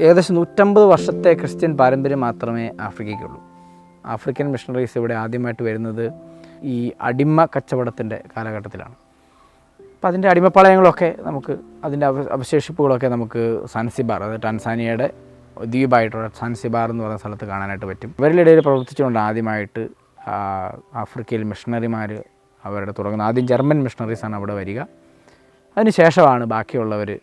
ഏകദേശം നൂറ്റമ്പത് വർഷത്തെ ക്രിസ്ത്യൻ പാരമ്പര്യം മാത്രമേ ആഫ്രിക്കയ്ക്കുള്ളൂ. ആഫ്രിക്കൻ മിഷണറീസ് ഇവിടെ ആദ്യമായിട്ട് വരുന്നത് ഈ അടിമ കച്ചവടത്തിന്റെ കാലഘട്ടത്തിലാണ്. അപ്പോൾ അതിന്റെ അടിമപ്പാളയങ്ങളൊക്കെ നമുക്ക് അതിന്റെ അവ അവശേഷിപ്പുകളൊക്കെ നമുക്ക് സാൻസിബാർ അതായത് ടാൻസാനിയയുടെ ദ്വീപായിട്ടുള്ള സാൻസിബാർ എന്ന് പറയുന്ന സ്ഥലത്ത് കാണാനായിട്ട് പറ്റും. ഇവരുടെ ഇടയിൽ പ്രവർത്തിച്ചുകൊണ്ട് ആദ്യമായിട്ട് ആഫ്രിക്കയിൽ മിഷണറിമാർ അവരുടെ തുടങ്ങുന്ന ആദ്യം ജർമ്മൻ മിഷണറീസാണ് അവിടെ വരിക. അതിനുശേഷമാണ് ബാക്കിയുള്ളവർ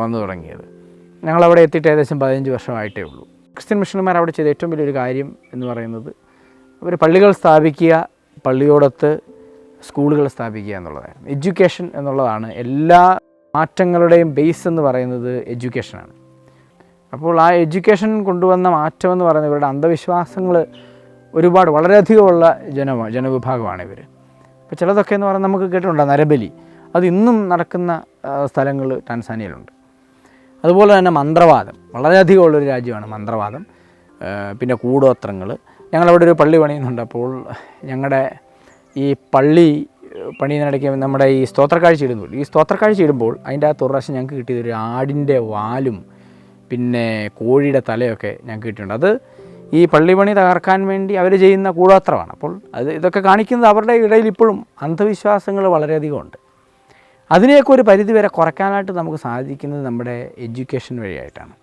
വന്നു തുടങ്ങിയത്. ഞങ്ങളവിടെ എത്തിയിട്ട് ഏകദേശം പതിനഞ്ച് വർഷമായിട്ടേ ഉള്ളൂ. ക്രിസ്ത്യൻ മിഷണർമാർ അവിടെ ചെയ്ത ഏറ്റവും വലിയൊരു കാര്യം എന്ന് പറയുന്നത് അവർ പള്ളികൾ സ്ഥാപിക്കുക പള്ളിയോടൊത്ത് സ്കൂളുകൾ സ്ഥാപിക്കുക എന്നുള്ളതായിരുന്നു. എഡ്യൂക്കേഷൻ എന്നുള്ളതാണ് എല്ലാ മാറ്റങ്ങളുടെയും ബേസ് എന്ന് പറയുന്നത് എഡ്യൂക്കേഷനാണ് അപ്പോൾ ആ എഡ്യൂക്കേഷൻ കൊണ്ടുവന്ന മാറ്റം എന്ന് പറയുന്നത് ഇവരുടെ അന്ധവിശ്വാസങ്ങൾ ഒരുപാട് വളരെയധികമുള്ള ജന ജനവിഭാഗമാണ് ഇവർ അപ്പോൾ ചിലതൊക്കെ എന്ന് പറഞ്ഞാൽ നമുക്ക് കേട്ടിട്ടുണ്ട്? നരബലി. അത് ഇന്നും നടക്കുന്ന സ്ഥലങ്ങൾ ടാൻസാനിയയിലുണ്ട്. അതുപോലെ തന്നെ മന്ത്രവാദം. വളരെയധികം ഉള്ളൊരു രാജ്യമാണ് മന്ത്രവാദം. ആ, പിന്നെ കൂടോത്രങ്ങൾ ഞങ്ങളവിടെ ഒരു പള്ളി പണിയുന്നുണ്ട് അപ്പോൾ ഞങ്ങളുടെ ഈ പള്ളി പണിയുന്നിടയ്ക്ക് നമ്മുടെ ഈ സ്തോത്രക്കാഴ്ച ഇടുന്നു ഈ സ്തോത്രക്കാഴ്ച ഇടുമ്പോൾ അതിന്റെ അകത്ത് തുറശം ഞങ്ങൾക്ക് കിട്ടിയത് ഒരു ആടിന്റെ വാലും പിന്നെ കോഴിയുടെ തലയൊക്കെ ഞങ്ങൾക്ക് കിട്ടിയിട്ടുണ്ട്. അത് ഈ പള്ളി പണി തകർക്കാൻ വേണ്ടി അവർ ചെയ്യുന്ന കൂടോത്രമാണ്. അപ്പോൾ അത് ഇതൊക്കെ കാണിക്കുന്നത് അവരുടെ ഇടയിൽ ഇപ്പോഴും അന്ധവിശ്വാസങ്ങൾ വളരെയധികം ഉണ്ട് അതിനെയൊക്കെ ഒരു പരിധിവരെ കുറയ്ക്കാനായിട്ട് നമുക്ക് സാധിക്കുന്നത് നമ്മുടെ എഡ്യൂക്കേഷൻ വഴിയായിട്ടാണ്.